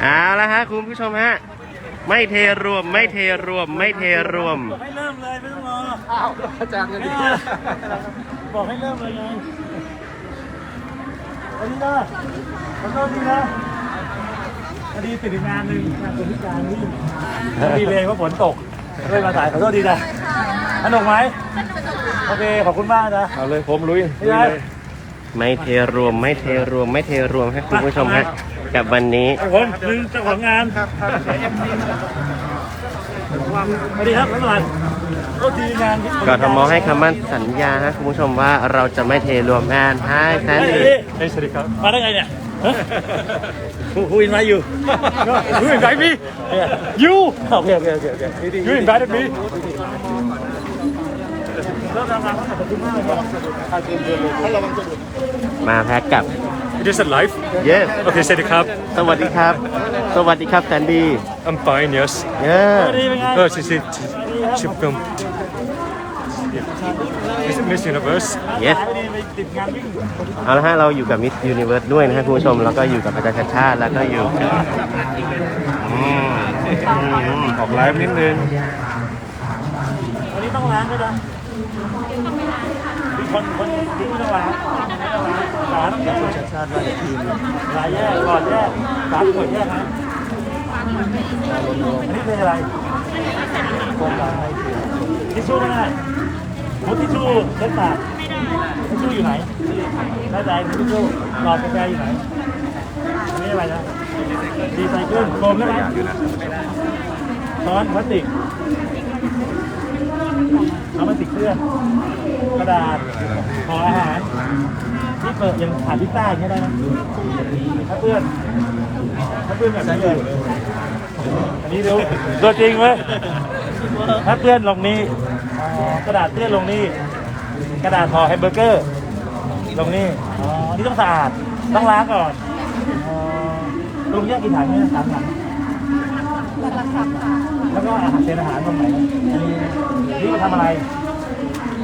เอาละฮะคุณผู้ชมฮะ ไม่เทรวมไม่เทรวมไม่เทรวมให้เริ่มเลยไม่ต้องรออ้าวอาจารย์กันดิบอกให้เริ่มเลยไงอันนี้นะขอโทษทีนะพอดีติดอีกงานหนึ่งงานคนพิการนี่พอดีเลยว่าฝนตกเลยมาสายขอโทษทีนะสนุกไหมโอเคขอบคุณมากนะเอาเลยผมลุยไม่ได้ไม่เทรวมไม่เทรวมไม่เทรวมให้คุณผู้ชมฮะ กับวันนี้ไอ้คนหนึ่งเจ้าของงานครับสวัสดีครับท่านประธานโทษทีงานกทมให้คำมั่นสัญญาฮะคุณผู้ชมว่าเราจะไม่เทรวมแอนให้แซนเฮ้ยดี้เฮ้ยสวัสดีครับมาได้ไงเนี่ยผู้ผู้อินมาอยู่ You invite me? ยูโอเคโอเคโอเคโอเค You invited me? แล้วทำงานขอบคุณมากครับถ้าเชิญเชิญเลยถ้าระวังจะดุมาแพ็กกับ It is a live? เยส Okay, say the cup. สวัสดีครับ สวัสดีครับแซนดี้ I'm fine, yes. เยสสวัสดีเป็นไง Oh, she said, chip film. Is it Miss Universe? เยสหายไปดีไปติดงานวิ่งเอาละฮะ เราอยู่กับมิสยูนิเวิร์สด้วยนะฮะคุณผู้ชม แล้วก็อยู่กับอาจารย์ชาติชาติแล้วก็อยู่กับอืมอืมออกไลฟ์นิดนึง วันนี้ต้องล้างด้วยนะมี คนคนที่ไม่ต้องล้างไม่ต้องล้างล้างต้องแยกชาติว่ทีมลายแยกก่อนแยกสามขวดแยกนะอันนี้เป็นอะไรโครงการอะไรทิชชู่ไม่ได้มุดทิชชู่เล็กปากทิชชู่อยู่ไหนได้ใจทิชชู่หลอดกาแฟอยู่ไหนอันนี้อะไรนะดีไซเคิลโฟมได้ไหมช้อนพลาสติก เอามาติดเครื่องกระดาษห่ออาหารที่เปิดยังผ่านพิซซ่าอย่างเงี้ยได้ไหมถ้าเพื่อนถ้าเพื่อนแบบนี้เลยอันนี้ดูตัวจริงเว้ยถ้าเพื่อนลงนี้อ๋อกระดาษเพื่อนลงนี่กระดาษห่อแฮมเบอร์เกอร์ ลงนี่อ๋อนี่ต้องสะอาดต้องล้างก่อนอ๋อลุงแยกกี่ถังเนี่ยสามถังแล้วก็อาหารเป็นอาหารตรงไหนนะอันนี้นี่มาทำอะไร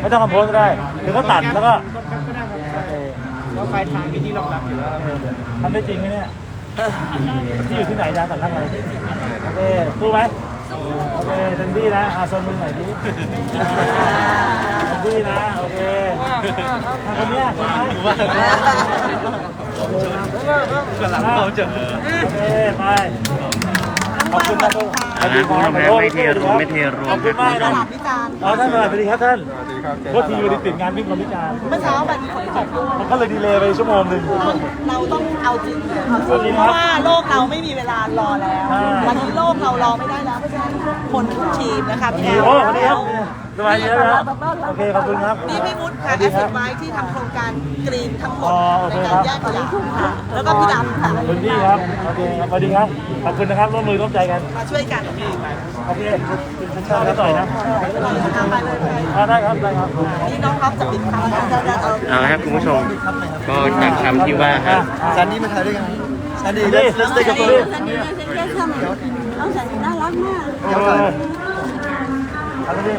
ไม่ต้องคอมโพสก็ได้หรือก็ตัดแล้วก็ก็ไฟทางมีที่รองรับอยู่แล้วทำได้จริงไหมเนี่ยที่อยู่ที่ไหนจ้าสำนักอะไรโอเคสู้ไหมโอเคเต็มที่นะอาโซนมือหน่อยดิเต็มที่นะโอเคทางคนเนี้ยใช่ไหมกำลังเขาเจอโอเคไปขอบคุณนะทุก นะคุณผู้ชมฮะไม่เทรวมไม่เทรวขมอบคุณมากนะพิจารณ์อ๋อท่านสวัสดีครับท่านโทษทีวันนี้ติดงานวิ่งคนพิการเมื่อเช้าแบบมีฝนตกมันก็เลยดีเลย์ไปชั่วโมงหนึ่งเราต้องเอาจริงเอาจเอาจริริงงคเพรับราะว่าโลกเราไม่มีเวลารอแล้วอ่าวันนี้โลกเรารอไม่ได้แล้วเพราะฉะนั้นทุกคนทุกทีมนะคะพี่แอดีลโอ้ สวัสดีครับสบายดีแล้วนะโอเคขอบคุณครับ นี่พี่วุฒิค่ะแอสเซทไว้ที่ทำโครงการกรีนทั้งหมดอ๋อโอเคในครัการบ แยกขยะค่ะแล้วก็พี่ดำค่ะ คุณพี่ครับโอเคครับสวัสดีครับขอบคุณนะครับร่วมมือร่วมใจกันมาช่วยกันโอเคคุณชาติต่อยนะไปเลยไปอ่าได้ครับได้ครับนี่น้องครับจะปิดท้ายจะจะเอาเอาละครับคุณผู้ชม ก็จากคำที่ว่าฮะ ซันนี่มาถ่ายด้วยกันซันนี่ let's take a photo สันนิษฐานเรียกทำเอาสันน่ารักมาก เดี๋ยวเลยเอาไปดิ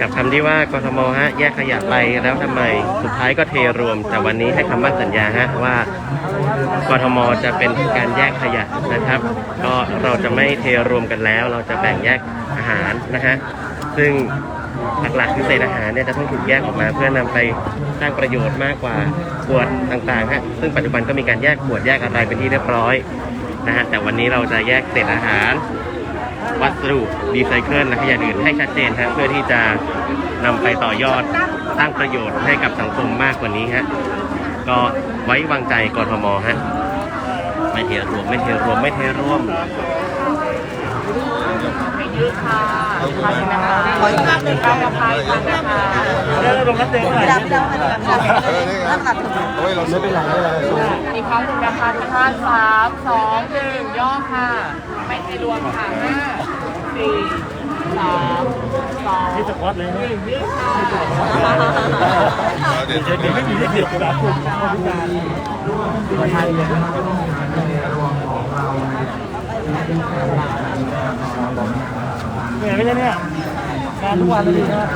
กับคำที่ว่ากทมฮะแยกขยะไปแล้วทำไมสุดท้ายก็เทรวม แต่วันนี้ให้คำมั่นสัญญาฮะว่ากทมจะเป็นการแยกขยะนะครับ ก็เราจะไม่เทรวมกันแล้ว เราจะแบ่งแยกอาหารนะฮะซึ่งหลักๆคือเศษอาหารเนี่ยจะต้องถูกแยกออกมาเพื่อนำไปสร้างประโยชน์มากกว่าขวดต่างๆฮะซึ่งปัจจุบันก็มีการแยกขวดแยกอะไรเป็นที่เรียบร้อย นะฮะแต่วันนี้เราจะแยกเศษอาหาร วัสดุรีไซเคิลและขยะอื่นให้ชัดเจนฮะเพื่อที่จะนำไปต่อยอดสร้างประโยชน์ให้กับสังคมมากกว่านี้ฮะก็ไว้วางใจกรทมฮะไม่เทรวมไม่เทรวมไม่เทรวม ยืดค่ะอีกครั้งหนึงนะคะขออีกภาพหนึ่งก้ากับพายค่ะนะคะแล้วลงนัดเตะเมื่อไหร่ไม่ได้ไม่ได้ไม่ได้น้ำหนักถึงอีกครั้งหนึ่งนะคะทุกท่านสามสองหนึ่งย่อค่ะ ไม่ให้รวมค่ะห้าสี่สามสองที่สควอตเลยนะยืดค่ะเด็กเด็กไม่มีเด็กๆแบบกลุ่มคนพิการเนี่ หนื่อยไหมเนี่ยงานทุกวันเลยนะ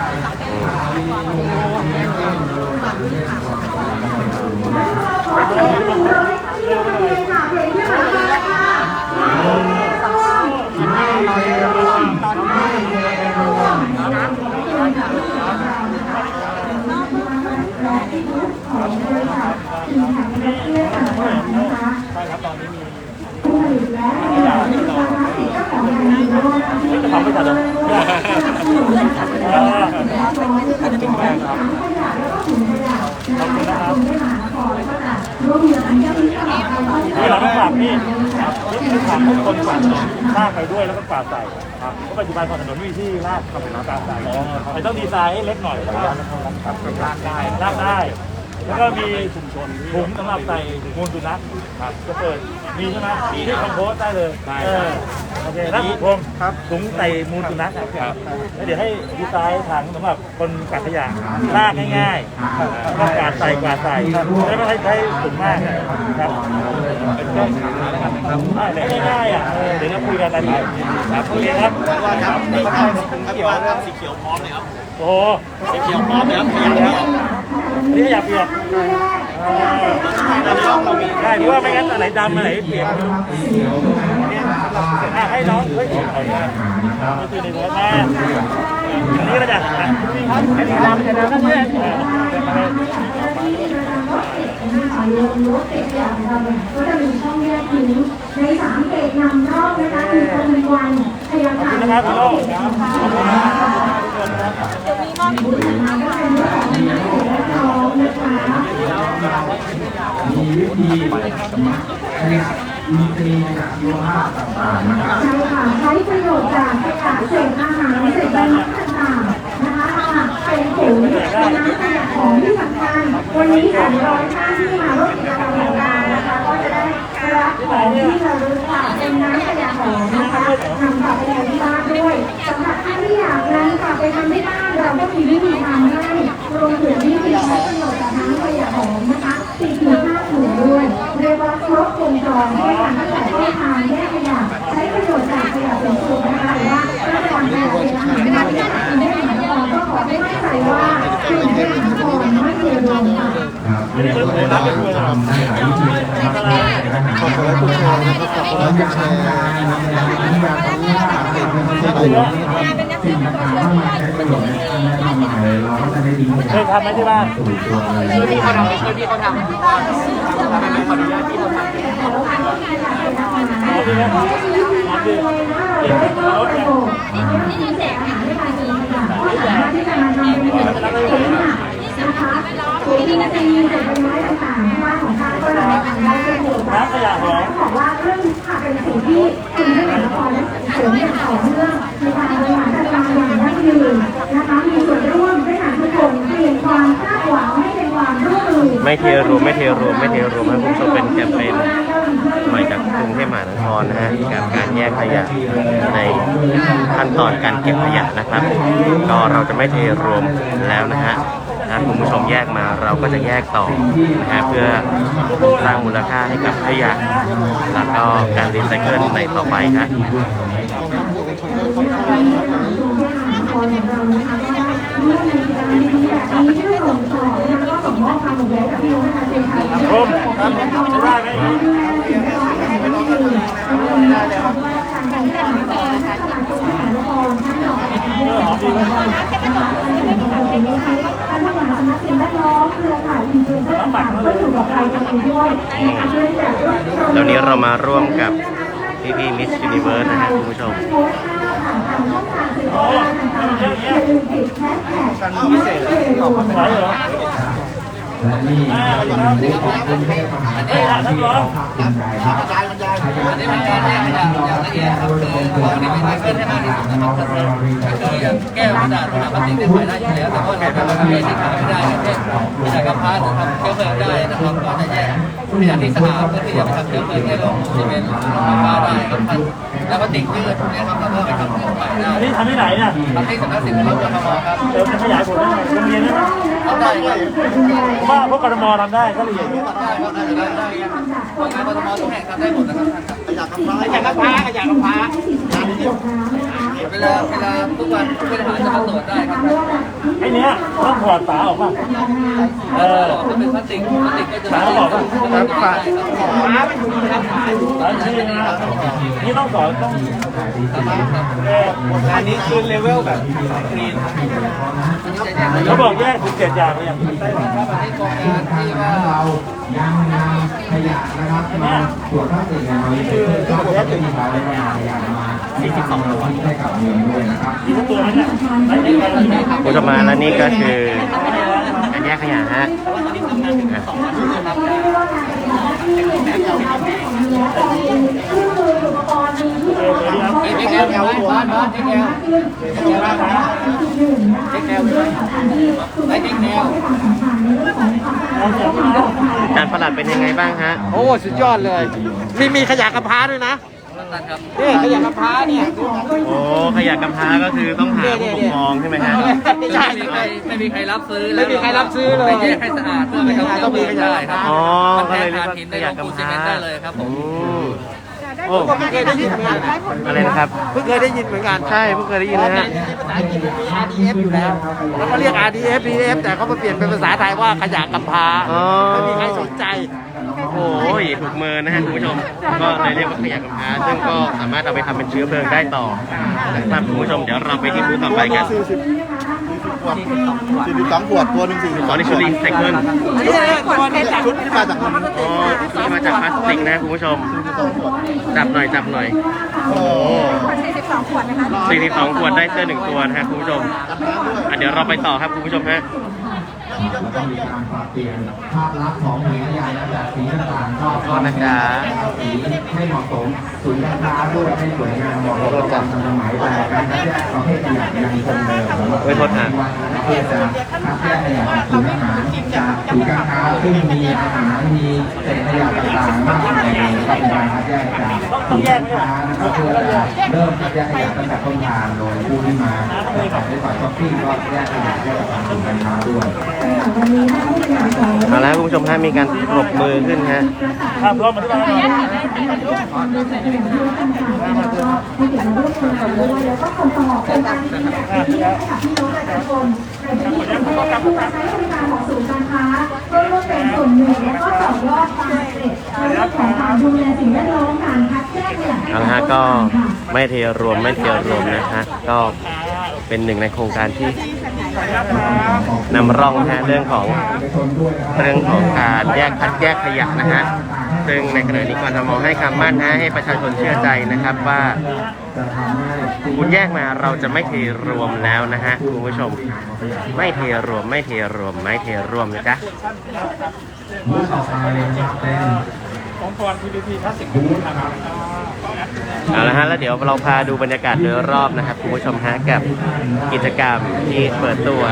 จะทำไม่ทันเลยขอบคุณนะครับนี่เราต้องฝากนี่ นี่คือฝากทุกคนฝากลากไปด้วยแล้วก็ฝากใส่ครับเพราะปัจจุบันของถนนมีที่ลากกับฝากใส่แต่ต้องดีไซน์ให้เล็กหน่อยนะครับลากได้ลากได้แล้วก็มีชุมชนถุงสำหรับใส่มูลสุนัขครับจะเปิดมีใช่ไหมมีที่คอมโพสได้เลยเออโอเคแล้วผมครับถุงใส่มูลสุนัขอะครับแล้วเดี๋ยวให้ดีไซน์ถังสำหรับ คนกัดขยะลากง่ายๆก็กวาดใส่กวาดใส่แล้วไม่ให้ใช้ถุงมากครับเป็นแก้ถังแล้วกันนะครับง่ายๆอะเดี๋ยวเราคุยกันรายละเอียดครับโอเคครับครับนี่ครับสีเขียวครับสีเขียวพร้อมเลยครับโอ้สีเขียวพร้อมเลยครับขยะเปียกนี่ขยะเปียกได้เพราะว่าไม่งั้นอันไหนดำอันไหนเปียกไม่รู้ อะให้น้องเฮ้ยนี่ยนี่คือในรถแม่อันนี้ก็จะอะอันนี้ดำอันนั้นก็เนี่ยอะก็จะมีช่องแยกทิ้งในสามเขตนำรองนะคะคือปทุมวันพยาขอบคาคุณรนะครับคุณโลก ใช่ค่ะใช้ประโยชน์จากขยะเศษอาหารเศษใบไม้ต่างๆนะคะมาเป็นปุ๋ยเป็นน้ำขยะของที่สำคัญวันนี้สามร้อยท่านที่มาร่วมกิจกรรมการนะคะก็จะได้รับของที่เระลึกค่ะเป็นน้ำขยะหอมนะคะนำกลับไปทำที่บ้านด้วยสำหรับท่านที่อยากนำกลับไปทำที่บ้านเราก็มีวิธีทำให้รวมถึงวิธีใช้ประโยชน์จากน้ำขยะหอมนะคะ มไม่เกินรวมค่ะอันนี้เป็นปุ๋ยน้ำเป็นปุ๋ยทำได้หลายวิธีนะครับขอบคุณทุกคนนะครับขอบคุณทุกท่านนะครับที่มาทำงานให้ประโยชน์นะครับสิ่งต่างๆเข้ามาใช้ประโยชน์ในการแนะนำใหม่เราก็จะได้ดีเคยทำไหมที่บ้านสู่ตัวเลยช่วยพี่เขาทำช่วยพี่เขาทำขออนุญาตพี่เขาทำ เอาดีนะเอาดีเด็กรถเนี่ย ที่มีแจกอาหารให้การกินขยะก็สามารถที่จะมาทำเป็นปุ๋ยนะคะปุ๋ยที่ จะมีเศษใบไม้ต่างๆที่บ้าของท่านก็นำมาทำได้เช่นเดียวกันน้ำขยะหอมบอกว่าเรื่องนี้ค่ะเป็นสิ่งที่คุณได้เห็นละครและเสริมอย่างต่อเนื่องในการบริหารจัดการอย่างยั่งยืนนะคะมีส่วนร่วมด้วยกันทุกคนเปลี่ยนความคาดหวังให้เป็นความร่วมมือไม่เทรวมไม่เทรวมไม่เทรวมให้คุณผู้ชมเป็นแคมเปญใหม่จากกรุงเทพมหานครนะฮะกับการแยกขยะในขั้นตอนการเก็บขยะนะครับ ก็เราจะไม่เทรวมแล้วนะฮะ ถ้าคุณผู้ชมแยกมาเราก็จะแยกต่อนะฮะเพื่อสร้างมูลค่าให้กับขยะแล้วก็การรีไซเคิลในต่อไปครับ ผมได้ไหม แล้วนี้เรามาร่วมกับพี่พี่มิสยูนิเวิร์สนะครับคุณผู้ชมและนี่เป็นเรื่องของกรุงเทพมหานครที่เราภาคภูมิใจครับ ขยะที่เป็นการแยกขยะอย่างละเอียดครับคือตัวนี้เป็นการแยกขยะน้องเรารีไซเคิลแก้วกระดาษพลาสติกได้ใช้ได้อยู่แล้วแต่ว่าเราทำประเภทที่ขายไม่ได้อย่างเช่นขยะกระพร้าหรือทำเชื้อเพลิงได้นะครับก็จะแยกขยะที่สะอาดเพื่อที่จะไปทำเชื้อเพลิงในโรงซีเมนโรงไฟฟ้าได้ครับ แล้วก็ติดยืดเนี่ยครับเราก็ไปทำเครื่องใหม่ได้อันนี้ทำที่ไหนเนี่ยทำที่สำนักสิ่งแวดล้อมกทมครับเดี๋ยวจะขยายผลได้ไหมโรงเรียนได้ไหมทำได้ครับผมว่าพวกกรทมทำได้ก็ละเอียดอย่างนี้ทำได้ครับน่าจะได้ได้ครับโรงงานกทมทุกแห่งทำได้หมดนะครับท่านครับขยะกระพร้าขยะกระพร้า เวลาเวลาทุกวันผู้บริหารจะมาตรวจได้ครับไอ้เนี้ยต้องถอดฝาออกป่ะเออถ้าเป็นพลาสติกพลาสติกก็จะฝาออกป่ะครับฝาฝาเป็นถุงนะครับฝาฝาชี้นะนี่ต้องสอนต้องเอออันนี้คือเลเวลแบบกรีนเขาบอกแยกถึงเจ็ดอย่างเลยอย่างครับอันนี้โครงการที่ว่ายังนำขยะนะครับมาตรวจพลาสติกเนี่ยมารีไซเคิลก็จะมีการได้นำข ยะมา42ร้อยให้กับเมืองด้วยนะครับมีทุกตัวไหมเนี่ยไม่ได้กันเลยนะคุณผู้ชมมาแล้วนี่ก็คือการแยกขยะฮะเออเดี๋ยวครับเอ็กแอลบ้านบ้านบ้านเอ็กแอลเอ็กแอลบ้านบ้านเอ็กแอลไอ้เอ็กแอลการประหลัดเป็นยังไงบ้างฮะ โอ้ สุดยอดเลย มีมีขยะกระพร้าด้วยนะ นั่นครับนี่ขยะกระพร้าเนี่ย โอ้ขยะกำพร้าก็คือต้องหาผู้ปกครองใช่ไหมฮะไม่ใช่ไม่มีใครไม่มีใครรับซื้อไม่มีใครรับซื้อเลยไปแยกให้สะอาดเพื่อไปทำเชื้อเพลิงได้ครับอ๋อมันก็แทเลยนเรียถ่ากนว่าหินขในโรยะงปูนกำพซีร้าเมนต์ได้เลยครับผมอืมโอ้ผมก็เคยได้ยินเหมือนกันอะไรนะครับ เพิ่งเคยได้ยินเหมือนกันใช่เพิ่งเคยได้ยินนะฮะ ภาษาอังกฤษมี RDF อยู่แล้วแล้วก็เรียก RDF PDF แต่เขามาเปลี่ยนเป็นภาษาไทยว่าขยะกำพร้าอ๋อ ไม่มีใครสนใจ โอ้ยถูกมือนะฮะคุณผู้ชม ก็เลยเรียกว่าขยะกำพร้าซึ่งก็สามารถเอาไปทำเป็นเชื้อเพลิงได้ต่อนะครับคุณผู้ชมเดี๋ยวเราไปที่บูธต่อไปกันสี่สิบสองขวดตัวหนึ่งสี่สิบตอนนี้ชุดรีไซเคิลอันนี้เนี่ยตัวนี้จากชุดที่มาจากอ๋อที่มาจากพลาสติกนะคุณผู้ชมสองขวดจับหน่อยจับหน่อยโอ้โอ้42ขวดนะคะ42ขวดได้เสื้อหนึ่งตัวนะฮะคุณผู้ชมอะเดี๋ยวเราไปต่อครับคุณผู้ชมฮะ แล้วก็มีการปรับเปลี่ยนภาพลักษณ์ของหน่วยงานและแบบสีต่างๆก็ขอโทษนะจ๊ะสีให้เหมาะสมศูนย์การค้าด้วยให้สวยงามเหมาะกับการทันสมัยแต่การคัดแยกประเภทขยะยังคงเดิมสำหรับว้ยโทษนะเพื่อจะคัดแยกขยะจากศูนย์อาหารจากศูนย์การค้าซึ่งมีอาหารมีเศษขยะต่างๆมากมายเลยก็เป็นการคัดแยกจากศูนย์การค้านะครับเพื่อจะเริ่มคัดแยกขยะตั้งแต่ต้นทางโดยผู้ที่มาขายในฝ่ายช้อปปิ้งก็แยกขยะแยกกับทางศูนย์การค้าด้วยเอาละคุณผู้ชมฮะมีการปรบมือขึ้นฮะภาพรวมมาที่บ้านเราแล้วก็ส่งต่อไปยังที่กับพี่น้องประชาชนในพื้นที่กรุงเทพที่มาใช้บริการของศูนย์การค้าเพื่อร่วมเป็นส่วนหนึ่งและก็ต่อยอดความสำเร็จในเรื่องของการดูแลสิ่งแวดล้อมการคัดแยกขยะให้เอาละฮะก็ไม่เทรวมไม่เทรวมนะฮะก็เป็นหนึ่งในโครงการที่ นำร่องนะฮะเรื่องของเรื่องของการแยกคัดแยกขยะนะฮะซึ่งในขณะนี้กรทมให้คำมั่นนะให้ประชาชนเชื่อใจนะครับว่าคุณแยกมาเราจะไม่เทรวมแล้วนะฮะคุณผู้ชม ไม่เทรวมไม่เทรวมไม่เทรวมนะจ๊ะอไปจะเป็นของพร PPP พลาสติกบูธนะครับ เอาละฮะแล้วเดี๋ยวเราพาดูบรรยากาศโดยรอบนะครับคุณผู้ชมฮะกับกิจกรรมที่เปิดตัว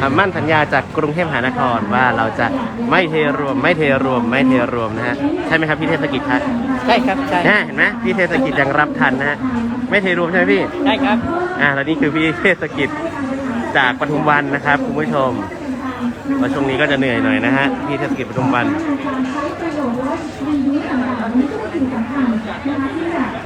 คำมั่นสัญญาจากกรุงเทพมหานครว่าเราจะไม่เทรวม ไม่เทรวม ไม่เทรวมนะฮะใช่ไหมครับพี่เทศกิจครับใช่ครับใช่นะเห็นไหมพี่เทศกิจยังรับทันนะฮะไม่เทรวมใช่ไหมพี่ใช่ครับอ่าแล้วนี่คือพี่เทศกิจจากปทุมวันนะครับคุณผู้ชมว่าช่วงนี้ก็จะเหนื่อยหน่อยนะฮะพี่เทศกิจปทุมวัน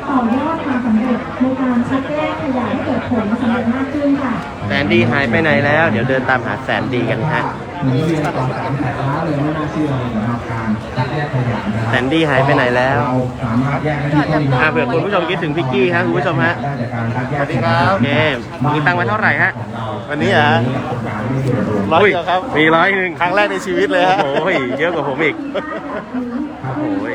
ใช้ประโยชน์และรียูสต่างๆนี่คือสิ่งสำคัญนะคะที่จะต่อยอดความสำเร็จในการคัดแยกขยะให้เกิดผลสำเร็จมากขึ้นค่ะ แสนดีหายไปไหนแล้ว เดี๋ยวเดินตามหาแสนดีกันฮะหมุนเวียนต่อสามแถวเลยไม่น่าเชื่อเลยสำหรับการคัดแยกขยะนะคแสรับนดีหายไปไหนแล้ว เราสามารถแยกได้ที่ต้นอ่าเผื่อคุณผู้ชมคิดถึงพิกกี้ครับคุณผู้ชมฮะได้จากการคัดแยกสวัสดีครับโอเคมีตังค์มาเท่าไหร่ฮะวันนี้เหรอร้อยเดียวครับ มีร้อยหนึ่งครั้งแรกในชีวิตเลยฮะ โอ้ยเยอะกว่าผมอีก โอ้ย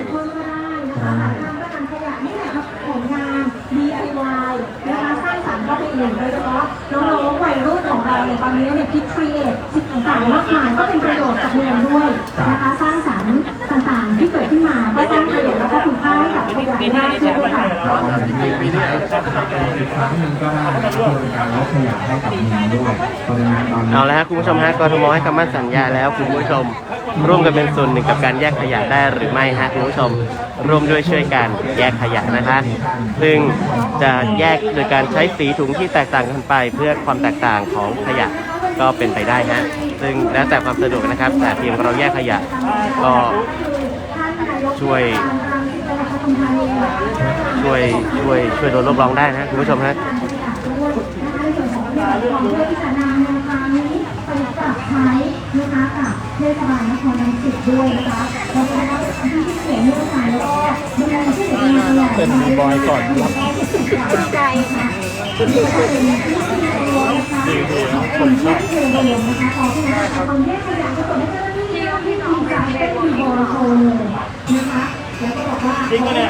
ขยะนี่แหน DIY นะคะสร้างสรรค์เข้าไปอีกโดยเฉพาะน้องๆวัยรุ่นของเราเนี่ยตอนนี้เนี่ยคิดครีเอทสิ่งต่างๆมากมายก็เป็นประโยชน์กับเมืองด้วยนะคะสร้างสรรค์ต่างๆที่เกิดขึ้นมาก็สร้างประโยชน์แล้วก็คุณค่าให้กับขยะได้ด้วยค่ะก็มีปีนี้อีกครั้งหนึ่งก็ได้นะครับเอเป็นการลดขยะให้กับเมืองด้วยเพราะฉะนั้นตอนนี้เอาละฮะคุณผู้ชมฮะกรทมให้คำมั่นสัญญาแล้วคุณผู้ชม ร่วมกันเป็นส่วนหนึ่งกับการแยกขยะได้หรือไม่ฮะคุณผู้ชมร่วมด้วยช่วยกันแยกขยะนะคะ ซึ่งจะแยกโดยการใช้สีถุงที่แตกต่างกันไป เพื่อความแตกต่างของขยะก็เป็นไปได้ฮะซึ่งแล้วแต่ความสะดวกนะครับ แต่เพียงเราแยกขยะก็ช่วยช่วยช่วยช่วยลดโลกร้องได้นะคุณผู้ชมฮะในส่วนของเรื่องของเพื่อที่จะนำแนวทางนี้ไปปรับใช้ นะคะกับเทศบาลนครรังสิตด้วยนะคะแล้วก็ที่ที่เขียนเรื่องการแล้วก็ดูแลผู้สูงอายุเป็นบีบอยก่อนครับใจค่ะเป็นที่เป็นที่ตัวนะคะเป็นที่เป็นเองนะคะขอที่นะคะตอนนี้ขยะก็ส่งให้เจ้าหน้าที่ที่น้องจ่ายเป็นมีบอลโชว์เลยนะคะแล้วก็บอกว่าจริงปะเนี่ย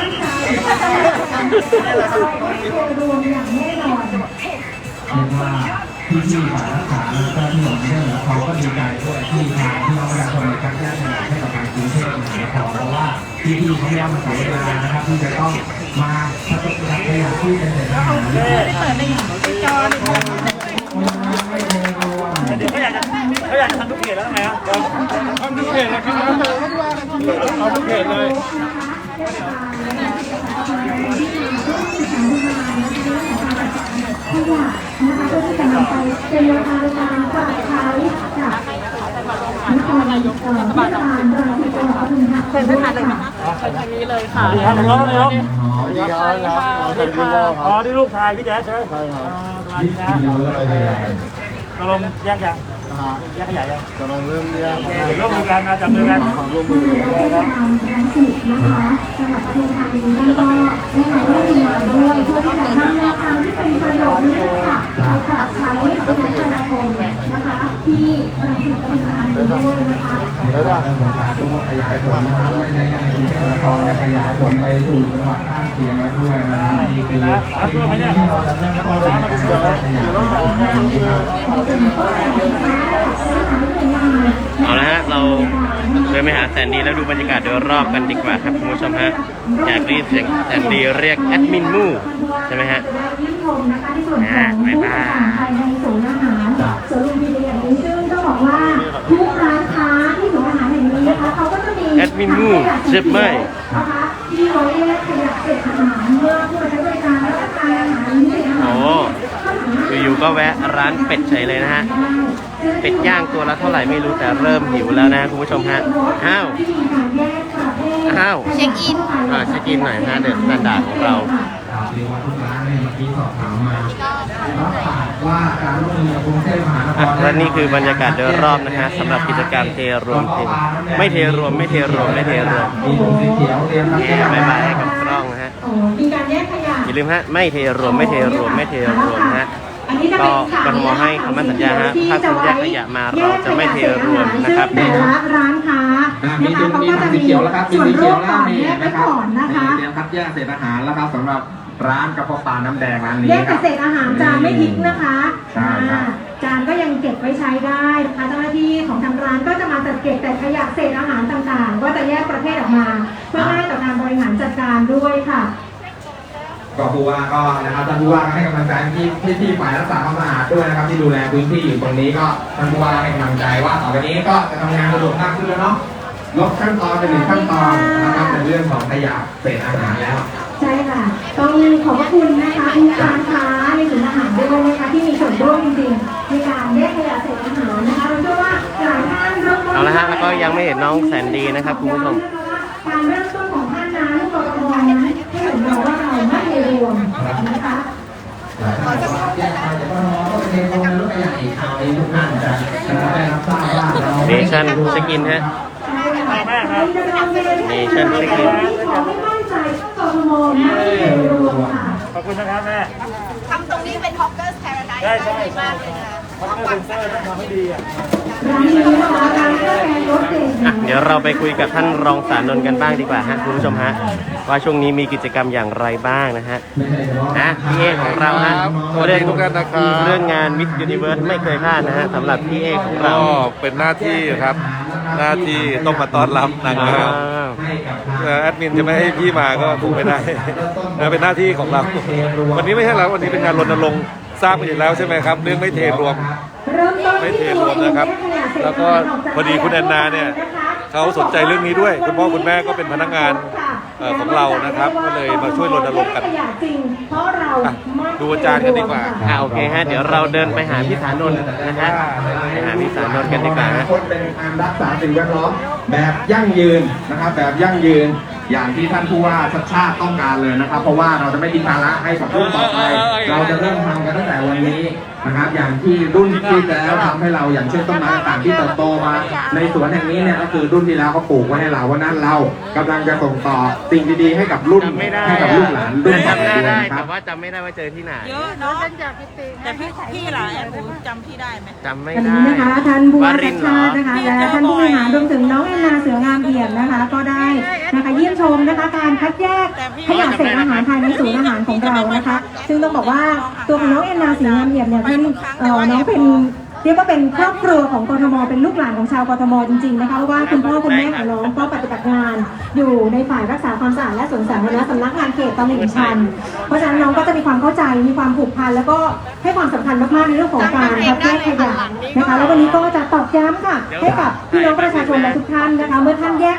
รวมอย่างแน่นอน ที่ที่ฝ่ายรักษาแล้วก็ที่หลงเรื่อเขาก็ดีใจด้วยที่ทางที่น้องประชาชนในการแก้ปัญหาให้กับการกรุงเทพมหานครเพราะว่าที่ที่เขาไม่ยอมาเสียเวลานะครับที่จะต้องมาพัฒนาขยะที่เป็นเศษอาหารเดี๋ยวเขา อยากจะเขาอยากจะทำทุกเขตแล้วทำไมอะทำทุกเพจเลยครับเอาทุกเพจเลยขยะนะคะเพื่อที่จะนำไปเป็นแนวทางในการปรับใช้จากนครนายกเทศบาลรังสิตจังหวัดปทุมธานีเชิญท่านเลยนะคะเชิญทางนี้เลยค่ะสวัสดีครับน้องนายกสวัสดีครับสวัสดีครับอ๋อที่ลูกชายพี่แจ๊สใช่ไหมใช่ครับสวัสดีนะที่เยอะเลยตกลงแยกยัง นะฮะแยกขยะยังกำลังเริ่มแยกเดี๋ยวร่วมมือกันนะจับมือกันความร่วมมือเทศบาลรังสิตนะคะจังหวัดปทุมธานีท่านก็ได้มาร่วมงานด้วยเพื่อที่จะนำแนวทางที่เป็นประโยชน์นี้ค่ะไปปรับใช้ในประชาชน ที่รังสิตปทุมธานีด้วยนะคะแล้วก็ของการขยายผลนะครับด้วยในในกรุงเทพมหานครขยายผลไปสู่จังหวัดข้างเคียงแล้วด้วยนะครับนี่คือสิ่งที่เราจะเริ่มต้นในการแก้ขยะนะครับเอาละฮะเราเดินไปหาแสนดีแล้วดูบรรยากาศโดยรอบกันดีกว่าครับคุณผู้ชมฮะอยากได้ยินเสียงแสนดีเรียกแอดมินมู่ใช่ไหมฮะเยี่ยมชมนะคะในส่วนของผู้ประกอบการภาย นี้นะคะเขาก็จะมีแอดมินมู่เจ็บไหมนะคะที่ไว้แยกขยะเศษอาหารเมื่อผู้ใช้บริการรับประทานอาหารเศษอาหารโอ้อยู่ๆก็แวะร้านเป็ดเฉยเลยนะฮะ เป็ดย่างตัวละเท่าไหร่ไม่รู้แต่เริ่มหิวแล้วนะคุณผู้ชมฮะ อ้าวอ้าวเช็คอินอ่าเช็คอินหน่อยฮะเดอะสแตนดาร์ดของเราเรียกว่าทุกร้านเนี่ยเมื่อกี้สอบถามมา และนี่คือบรรยากาศโดยรอบนะฮะสำหรับกิจกรรมเทรวมเทไม่เทรวมไม่เทรวมไม่เทรวมมีถุงสีเขียวเตรียมรับแง่บายบายให้กับกล้องนะฮะโอ้มีการแยกขยะอย่าลืมฮะไม่เทรวมไม่เทรวมไม่เทรวมนะฮะอันนี้จะก็เป็นกทมให้คำมั่นสัญญาฮะถ้าคุณแยกขยะมาเราจะไม่เทรวมนะครับแต่ละร้านค้าอ่านะมีคะถุงเขามีก็ถุจะงสีมีเขียวแล้วครับมีส่วนสีเขีร่ยววมแล้วก่อนนี่แยกไว้นะครับก่อนนะคะเตรียมคัดแยกเศษอาหารแล้วครับสำหรับ ร้านกระเพาะปลาน้ำแดงร้านนี้แยกคแต่รับเศษอาหารจานไม่ทิ้งนะคะใช่ครับ อ่าจานก็ยังเก็บไว้ใช้ได้นะคะเจ้าหน้าที่ของทางร้านก็จะมาจัดเก็บแต่ขยะเศษอาหารต่างๆ ก็จะแยกประเภทออกมาเพื่อง่ายต่อการบริหารจัดการด้วยค่ะ ก็ผู้ว่าก็นะครับท่านผู้ว่าก็ให้กำลังใจที่ที่ที่ฝ่ายรักษาความสะอาดด้วยนะครับ ที่ดูแลพื้นที่อยู่ตรงนี้ก็ท่านผู้ว่าให้กำลังใจว่าต่อไปนี้ก็จะทำงานสะดวกมากขึ้นแล้วเนาะลดขั้นตอนเป็นหนึ่งขั้นตอนนะครับในเรื่องของขยะเศษอาหารแล้ว ใช่ค่ะ ต้องขอบพระคุณนะคะทุกร้านค้าในศูนย์อาหารด้วยนะคะที่มีส่วนร่วมจริงๆในการแยกขยะเศษอาหารนะคะเราเชื่อว่าหลายท่านเริ่มต้นเอาละฮะแล้วก็ยังไม่เห็นน้องแสนดีนะครับคุณผู้ชมการเริ่มต้นของท่านนั้นกรทมนั้นให้เห็นเราว่าเราไม่เทรวมนะคะหลายท่านบอกว่าแยกไปจากบ้านน้องก็ไปเทโรงในรถขยะอีกคราวนี้ทุกท่านจะจะได้รับทราบว่าเราเนชั่นเช็คอินฮะแม่ครับเนชั่นเช็คอินขอให้ มั่นใจกรทมไม่เทรวมค่ะ ขอบคุณนะครับแม่ ทำตรงนี้เป็นฮอกเกอร์แพราไดซ์ได้ใช่ดีใช่ มากเลยนะ เพราะว่าเซ็นเซอร์ต้องทำให้ดีอะร้านนี้นะคะร้านกาแฟรสเด็ดอะเดี๋ยวเราไปคุยกับท่านรองสารนนท์กันบ้างดีกว่าฮะคุณผู้ชมฮะว่าช่วงนี้มีกิจกรรมอย่างไรบ้างนะฮะนะพี่เอกของเราฮะสวัสดีทุกท่านนะครับ เรื่องงานมิสยูนิเวิร์สไม่เคยพลาดนะฮะสำหรับพี่เอกของเรา ก็เป็นหน้าที่ครับ หน้าที่ต้องมาต้อนรับนางงามแอดมินจะไม่ให้พี่มาก็คงไม่ได้นะเป็นหน้าที่ของเรา วันนี้ไม่ใช่แล้ววันนี้เป็นงานรณรงค์ ทราบกันอยู่แล้วใช่ไหมครับ เรื่องไม่เทรวม เริ่มต้นไม่ที่เทรวมนะครับแล้วก็พอดีคุณแอนนาเนี่ยเขาสนใจเรื่องนี้ด้วย คุณพ่อคุณแม่ก็เป็นพนักงานเอ่อของเรานะครับ ก็เลยมาช่วยรณรงค์กัน ขยะจริงเพราะเราอะดูอาจารย์กันดีกว่า อ่าโอเคฮะเดี๋ยวเราเดินไปหาพี่สานนท์นะฮะไปหาพี่สานนท์กันดีกว่าฮะ คนเป็นการรักษาสิ่งแวดล้อม แบบยั่งยืนนะครับแบบยั่งยืนอย่างที่ท่านผู้ว่าชัดชาติต้องการเลยนะครับ เพราะว่าเราจะไม่ทิ้งภาระให้กับรุ่นต่อไป เราจะเริ่มทำกันตั้งแต่วันนี้นะครับ อย่างที่รุ่นที่แล้วทำให้เราอย่างเช่นต้นไม้ต่างๆที่เติบโตมา ในสวนแห่งนี้เนี่ยก็คือรุ่นที่แล้วเขาปลูกไว้ให้เราวันนั้นเรากำลังจะส่งต่อสิ่งดีๆให้กับรุ่นจำไม่ได้ให้กับลูกหลานรุ่นต่อจำไปได้ด้วยได้นะคแต่รับว่าจำไม่ได้ว่าเจอที่ไหนเยอะเนาะแต่พี่พี่ล่ะแอนหนูจำพี่ได้ไหมจำไม่วันได้นี้นะคะท่านผู้ว่าชัริดนทร์เหรชาอตินะคะและท่านผู้บริหารรวมถึงน้องแอนาเสืองามเอี่ยมนะคะ ก็ได้นะคะเยี่ยมชมนะคะการคัดแยกขยะเศษอาหารภายในศูนย์อาหารของเรานะคะ ซึ่งต้องบอกว่าตัวของน้องแอนนาเสืองามเอี่ยมเนี่ยเป็นเอ่อน้องเป็น เรียกว่าเป็นครอบครัวของกทมเป็นลูกหลานของชาวกทมจริงๆนะคะเพราะว่าคุณพ่อคุณแม่ของน้องก็ปฏิบัติงาน อยู่ในฝ่ายรักษาความสะอาดและสวนสาธารณะสำนักงานเขตตลิ่งชัน เพราะฉะนั้นน้องก็จะมีความเข้าใจมีความผูกพันแล้วก็ให้ความสำคัญมากๆในเรื่องของการคัดแยกขยะนะคะแล้ววันนี้ก็จะตอบย้ำค่ะให้กับพี่น้องประชาชนและทุกท่านนะคะ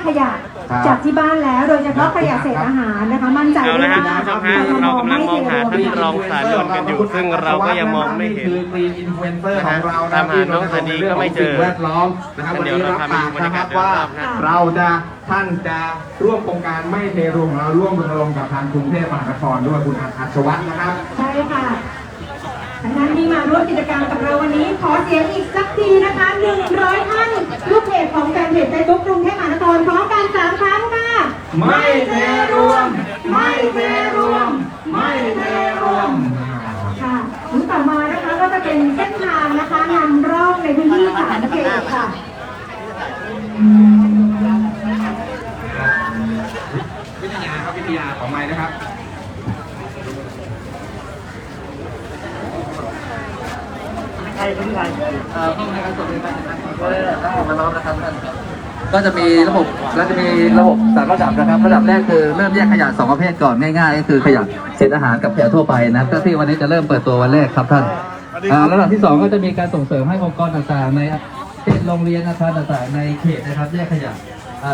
ขยะครับจากที่บ้านแล้ว โดยเฉพาะขยะเศษอาหารนะคะ มั่นใจเอาได้ละว่าฮะคุณผู้ชมฮะเรากำลังมองหาท่านรองสารนนท์กันอยู่ซึ่งเราก็ยังมองไม่เห็น คือกรีนอินฟลูเอนเซอร์ของเราตามหาน้องสดีก็ไม่เจอสิ่งแวดล้อมนะครับวันเดี๋ยวนี้เรารับพาปากไปดูบรรนะยาคการัศบโดยว่ารอบนะ เราจะท่านจะร่วมโครงการไม่เทรวมของเราร่วมรณรงค์กับทางกรุงเทพมหานครด้วยคุณอัชวัฒน์นะครับ ใช่ค่ะ ดังนั้นที่มาร่วมกิจกรรมกับเราวันนี้ ขอเสียงอีกสักทีนะคะ100ท่านลูกเพจของแฟนเพจเฟซบุ๊กกรุงเทพมหานครพร้อมกันสามครั้งค่ะ ไม่เทรวม ไม่เทรวม ไม่เทรวมค่ะหรือต่อมานะคะก็จะเป็นเส้นทางนะคะนำร่องในพื้นที่สามเขตค่ะวิทยาครับวิทยาของไม้นะครับ ใคนใครเอ่อห้องในการตรวจเรียนการทั้งหมดมาล้อมนะครับก็จะมีระบบแล้วจะมีระบบสามระดับนะครับ ระดับแรกคือเริ่มแยกขยะสองประเภทก่อนง่ายๆก็คือขยะเศษอาหารกับขยะทั่วไปนะครับก็ที่วันนี้จะเริ่มเปิดตัววันแรกครับท่านระดับที่สองก็จะมีการส่งเสริมให้องค์กรต่างๆในเช่นโรงเรียนอาคารต่างๆในเขตนะครับแยกขยะ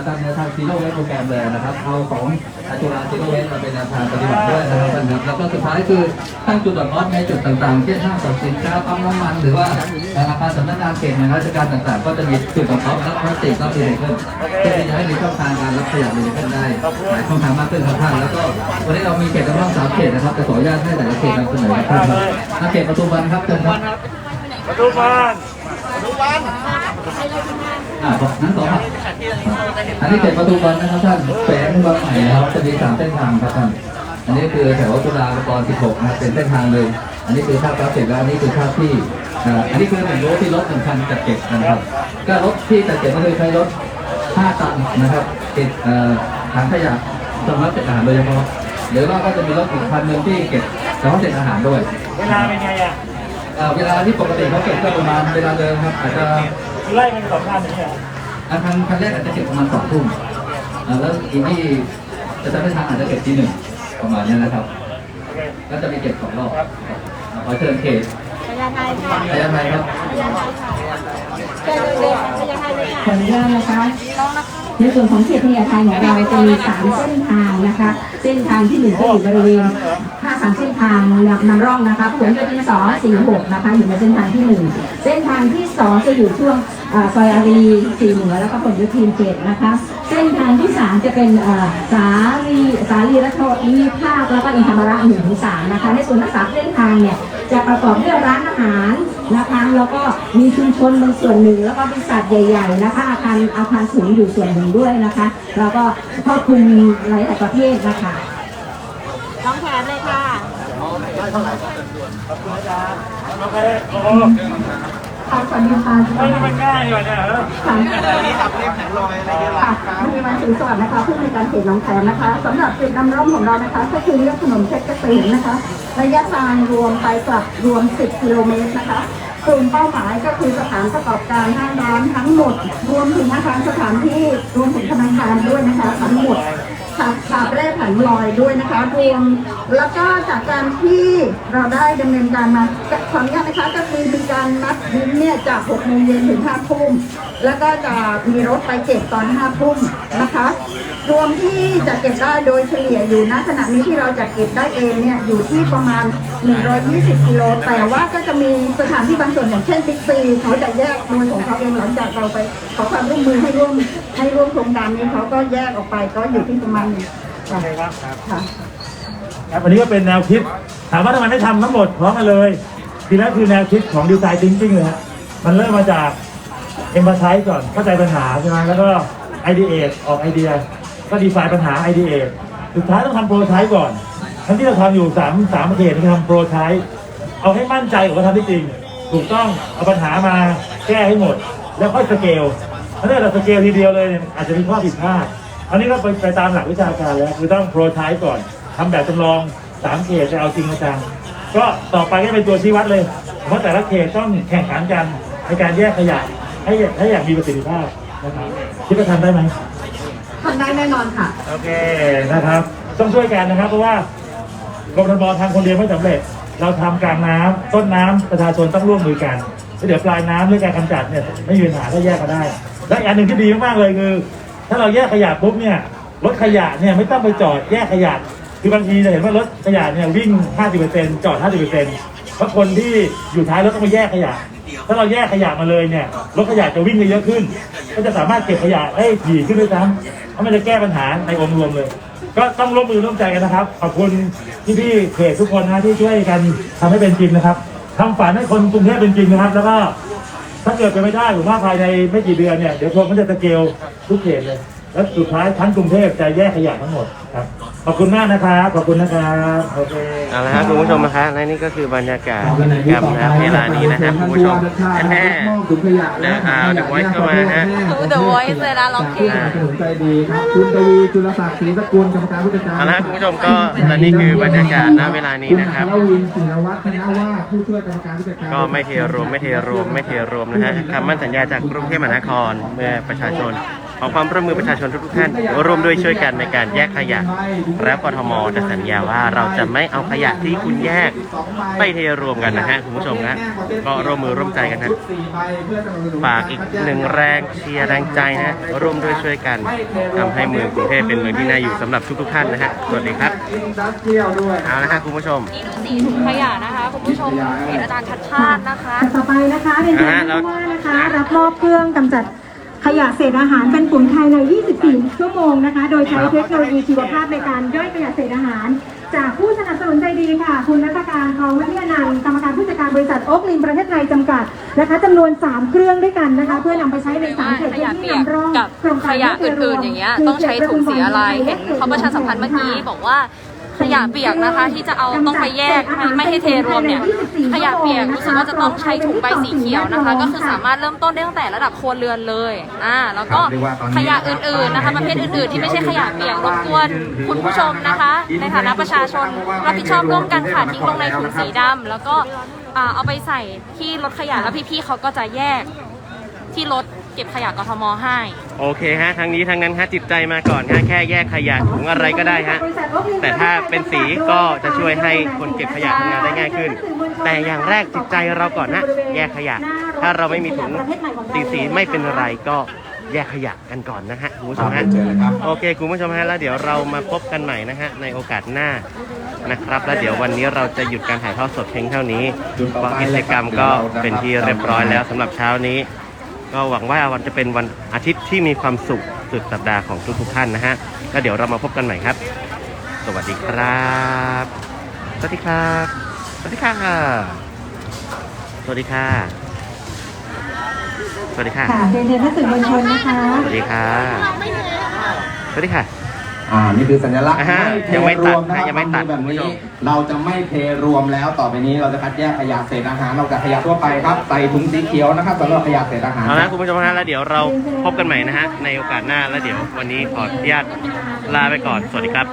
ตามแนวทางซีโร่เวสโปรแกรมเลยนะครับเอาของจุฬาซีโร่เวสมาเป็นแนวทางปฏิบัติด้วยนะครับท่านครับแล้วก็สุดท้ายคือตั้งจุดดอทออฟในจุดต่างๆเช่นห้างสรรพสินค้าปั๊มน้ำมันหรือว่าอาคารสำนักงานเขตในราชการต่างๆ ก็จะมีจุดดอทออฟรับพลาสติกรับรีไซเคิลเพื่อที่จะให้มีช่องทางการรับขยะรีไซเคิลได้หลายช่องทางมากขึ้นครับท่านแล้วก็วันนี้เรามีเขตจำลองสามเขตนะครับแต่ขออนุญาตให้แต่ละเขตนำเสนอครับท่านครับเขตประตูบันครับเชิญครับประตูบ้าน อ่าบอกนั้นต่อครับอันนี้เขตประตูบอลนะครับท่านแฝงบางใหม่นะครับจะมีสามเส้นทางครับท่านอันนี้คือแถวจุฬาลงกรณ์16นะครับเป็นเส้นทางเลย อันนี้คือภาพกราฟิกแล้วอันนี้คือภาพที่อ่าอันนี้คือหนึ่งรถที่รถหนึ่งคันจัดเก็บนะครับก็รถที่จัดเก็บก็คือใช้รถ5ตันนะครับเก็บเอ่อถังขยะสำหรับเศษอาหารโดยเฉพาะหรือว่าก็จะมีรถอีกคันหนึ่งที่เก็บเฉพาะเศษอาหารด้วย เวลาเป็นไงอะเอ่อเวลาที่ปกติเขาเก็บก็ประมาณเวลาเดิมครับอาจจะ ไล่กันสองข้างอย่างเงี้ยอาคารคันแรกอาจจะเก็บประมาณสองทุ่มอ่าแล้วอีกที่จะจำไม่ทางอาจจะเก็บที่หนึ่งประมาณนี้นะครับโอเคก็จะมีเก็บสองรอบอ่าขอเชิญเขตพญาไทค่ะพยาไทยครับขออนุญาตนะคะ ในส่วนของเขตพญาไทของเราจะมีสามเส้นทางนะคะ เส้นทางที่หนึ่งก็อยู่บริเวณห้าสามเส้นทางนำร่องนะคะผลโยธินสองสี่หกนะคะอยู่ในเส้นทางที่หนึ่งเส้นทางที่สองจะอยู่ช่วงซอยอารีสี่เหนือแล้วก็ผลโยธินเจ็ดนะคะเส้นทางที่สามจะเป็นสาลีสาลีรัชวิภาคแล้วก็อินทรรมระหนึ่งถึงสามนะคะในส่วนทั้งสามเส้นทางเนี่ย จะประกอบด้วยร้านอาหารนะคะแล้วก็มีชุมชนบางส่วนหนึ่ง แล้วก็บริษัทใหญ่ ๆ นะคะ อาคารอาคารสูงอยู่ส่วนหนึ่งด้วยนะคะ แล้วก็ครอบคลุมหลายๆประเภทนะคะน้องแผนเลยค่ะโอเคโอ้ขอ สวัสดีค่ะเฮ้ยมันง่ายกว่าเนี่ยเหรอค่ะค่ะมีวันศรีสวัสดิ์นะคะผู้ในการเขตหนองแขมนะคะสำหรับจุดนำร่องของเรานะคะ ก็คือเรียกถนนเพชรเกษมนะคะ ระยะทางรวมไปกลับรวม 10 กิโลเมตรนะคะกลุ่มเป้าหมายก็คือสถานประกอบการห้างร้านทั้งหมด รวมถึงอาคารสถานที่รวมถึงธนาคารด้วยนะคะทั้งหมด ค่ะฉาบแรกผันลอยด้วยนะคะรวมแล้วก็จากการที่เราได้ดำเนินการมาขออนุญาตนะคะก็คือมีการนัดบินเนี่ยจาก6โมงเย็นถึง5ทุ่มแล้วก็จะมีรถไปเก็บตอน5ทุ่มนะคะรวมที่จะเก็บได้โดยเฉลี่ยอยู่ณขณะนี้ที่เราจะเก็บได้เองเนี่ยอยู่ที่ประมาณ 120กิโลแต่ว่าก็จะมีสถานที่บางส่วนอย่างเช่นบิ๊กซีเขาจะแยกโดยของเขาเองหลังจากเราไปขอความร่วมมือให้ร่วมให้ร่วมโครงการนี้เขาก็แยกออกไปก็อยู่ที่ประมาณนี้โอเคครับครับค่ะครับอันนี้ก็เป็นแนวคิด ถามว่าทำไมไม่ทำทั้งหมดพร้อมกันเลยทีแรกคือแนวคิดของดีไซน์ thinking เลยฮะมันเริ่มมาจาก e m p a t h i z e ก่อนเข้าใจปัญหาใช่ไหมแล้วก็ ideate ออกไอเดีย ก็ดีไซน์ปัญหา ideate สุดท้ายต้องทำโปรไทป์ก่อนทั้งที่เราทำอยู่สามสามเขตที่ทำโปรไทป์เอาให้มั่นใจว่าทำได้จริง ถูกต้องเอาปัญหามาแก้ให้หมด แล้วค่อยสเกลถ้าเกิดเราสเกลทีเดียวเลยเนี่ยอาจจะมีข้อผิดพลาด อันนี้ก็ไปไปตามหลักวิชาการแล้วคือต้องโปรไทป์ก่อนทำแบบจำลองสามเขตจะเอาจริงเอาจังก็ต่อไปก็เป็นตัวชี้วัดเลย เพราะแต่ละเขตต้องแข่งขันกันในการแยกขยะให้ให้อย่างมีประสิทธิภาพนะครับคิดว่าทำได้ไหม ทำได้แน่นอนค่ะ โอเคนะครับ ต้องช่วยกันนะครับ เพราะว่ากรมทบทำคนเดียวไม่สำเร็จ เราทำกลางน้ำต้นน้ำประชาชนต้องร่วมมือกันแล้วเดี๋ยวปลายน้ำเรื่องการกำจัดเนี่ยไม่มีปัญหาถ้าแยกกันได้ และอีกอันหนึ่งที่ดีมากๆเลยคือ ถ้าเราแยกขยะปุ๊บเนี่ยรถขยะเนี่ยไม่ต้องไปจอดแยกขยะ คือบางทีจะเห็นว่ารถขยะเนี่ยวิ่ง 50%จอด 50%เพราะคนที่อยู่ท้ายรถต้องไปแยกขยะ ถ้าเราแยกขยะมาเลยเนี่ยรถขยะจะวิ่งได้เยอะขึ้น ก็จะสามารถเก็บขยะได้ถี่ขึ้นด้วยซ้ำเพราะมันจะแก้ปัญหาในองค์รวมเลย ก็ต้องร่วมมือร่วมใจกันนะครับ ขอบคุณพี่ๆเพจทุกคนนะที่ช่วยกันทำให้เป็นจริงนะครับทำฝันให้คนกรุงเทพเป็นจริงนะครับ แล้วก็ ถ้าเกิดเป็นไม่ได้ผมว่าภายในไม่กี่เดือนเนี่ย เดี๋ยวคนก็จะสเกลทุกเขตเลย แล้วสุดท้ายทั้งกรุงเทพจะแยกขยะทั้งหมดครับ ขอบคุณมากนะครับ ขอบคุณนะครับโอเค เอาละครับคุณผู้ชมนะคะและนี่ก็คือบรรยากาศกิจกรรมนะครับเวลานี้นะครับคุณผู้ชมแน่ๆเดินทางเดอะไวท์เข้ามาฮะ The Voice เลยนะร้องเพลงสนุนใจดีครับคุณทวีจุลศักดิ์ศรีสกุลกรรมการผู้จัดการ เอาละครับคุณผู้ชมก็และนี่คือบรรยากาศณเวลานี้นะครับณอัควินศิลวัฒน์ธนวาสผู้ช่วยกรรมการผู้จัดการก็ไม่เทรวมไม่เทรวมไม่เทรวมนะฮะคำมั่นสัญญาจากกรุงเทพมหานครเมื่อประชาชน ขอความร่วมมือประชาชนทุกๆท่านร่วมด้วยช่วยกันในการแยกขยะ แล้วกทมจะสัญญาว่าเราจะไม่เอาขยะที่คุณแยกไปเทรวมกันนะฮะคุณผู้ชมนะก็ร่วมมือร่วมใจกันนะฝากอีกหนึ่งแรงเชียร์แรงใจนะร่วมด้วยช่วยกันทำให้เมืองกรุงเทพเป็นเมืองที่น่าอยู่สำหรับทุกๆท่านนะฮะสวัสดีครับอินดัสเทรียลด้วยเอาละฮะคุณผู้ชมนี่ดูสีถุงขยะนะคะคุณผู้ชมเห็นอาจารย์ชัดชาตินะคะต่อไปนะคะเรียนเชิญท่านผู้ว่านะคะรับมอบเครื่องกำจัด ขยะเศษอาหารเป็นปุ๋ยภายใน 24 ชั่วโมงนะคะ โดยใช้เทคโนโลยีชีวภาพในการย่อยขยะเศษอาหาร จากผู้สนับสนุนใจดีค่ะ คุณนักการทองวัฒนันท์กรรมการผู้จัดการบริษัทโอ๊กลินประเทศไทยจำกัดนะคะจำนวน 3 เครื่องด้วยกันนะคะ เพื่อนำไปใช้ในสามเขตขพื้ยะนที่เปียกนำร่องกับโครงขการยะอื่นๆอย่างเงี้ยต้องใช้ถุงสีอะไรเห็นเขาประชาสัมพันธ์เมื่อกี้บอกว่า ขยะเปียกนะคะ ที่จะเอาต้องไปแยกให้ไม่ให้เทรวมเนี่ยขยะเปียกรู้สึกว่าจะต้องใช้ถุงใบสีเขียวนะคะ ก็คือสามารถเริ่มต้นได้ตั้งแต่ระดับครัวเรือนเลยอ่าแล้วก็ขยะอื่นๆนะคะประเภทอื่นๆ ที่ไม่ใช่ขยะเปียกรบกวนคุณผู้ชมนะคะ ในฐานะประชาชนรับผิดชอบร่วมกันค่ะทิ้งลงในถุงสีดำแล้วก็อ่าเอาไปใส่ที่รถขยะแล้วพี่ๆเขาก็จะแยกที่รถ เก็บขยะกทมให้ โอเคฮะทางนี้ทางนั้นฮะจิตใจมาก่อนฮะแค่แยกขยะถุงอะไรก็ได้ฮะแต่ถ้าเป็นสีก็จะช่วยให้คนเก็บขยะทำงานได้ง่ายขึ้น แต่อย่างแรกจิตใจเราก่อนนะแยกขยะ ถ้าเราไม่มีถุงสีสีไม่เป็นไรก็แยกขยะกันก่อนนะฮะคุณผู้ชมฮะโอเคคุณผู้ชมฮะแล้วเดี๋ยวเรามาพบกันใหม่นะฮะในโอกาสหน้านะครับแล้วเดี๋ยววันนี้เราจะหยุดการถ่ายทอดสดเพียงเท่านี้เพราะกิจกรรมก็เป็นที่เรียบร้อยแล้วสำหรับเช้านี้ ก็หวังว่าวันจะเป็นวันอาทิตย์ที่มีความสุขสุดสัปดาห์ของทุกๆท่านนะฮะก็เดี๋ยวเรามาพบกันใหม่ครับ สวัสดีครับ สวัสดีครับ สวัสดีค่ะ สวัสดีค่ะ สวัสดีค่ะค่ะเรียนเชิญท่านสื่อมวลชนนะคะ สวัสดีค่ะ สวัสดีค่ะ อ่านี่คือสัญลักษณ์อ่าฮะเทยังไม่รตัดวมนะครับยังไม่ตัดทำแบบคุณผู้ชนี้ม เราจะไม่เทรวมแล้วต่อไปนี้เราจะคัดแยกขยะเศษอาหารออกจากขยะทั่วไปครับใส่ถุงสีเขียวนะครับสำหรับขยะเศษอาหาร เอาละคุณผู้ชมฮะแล้วเดี๋ยวเราพบกันใหม่นะฮะในโอกาสหน้าแล้วเดี๋ยววันนี้ขออนุญาตลาไปก่อนสวัสดีครับ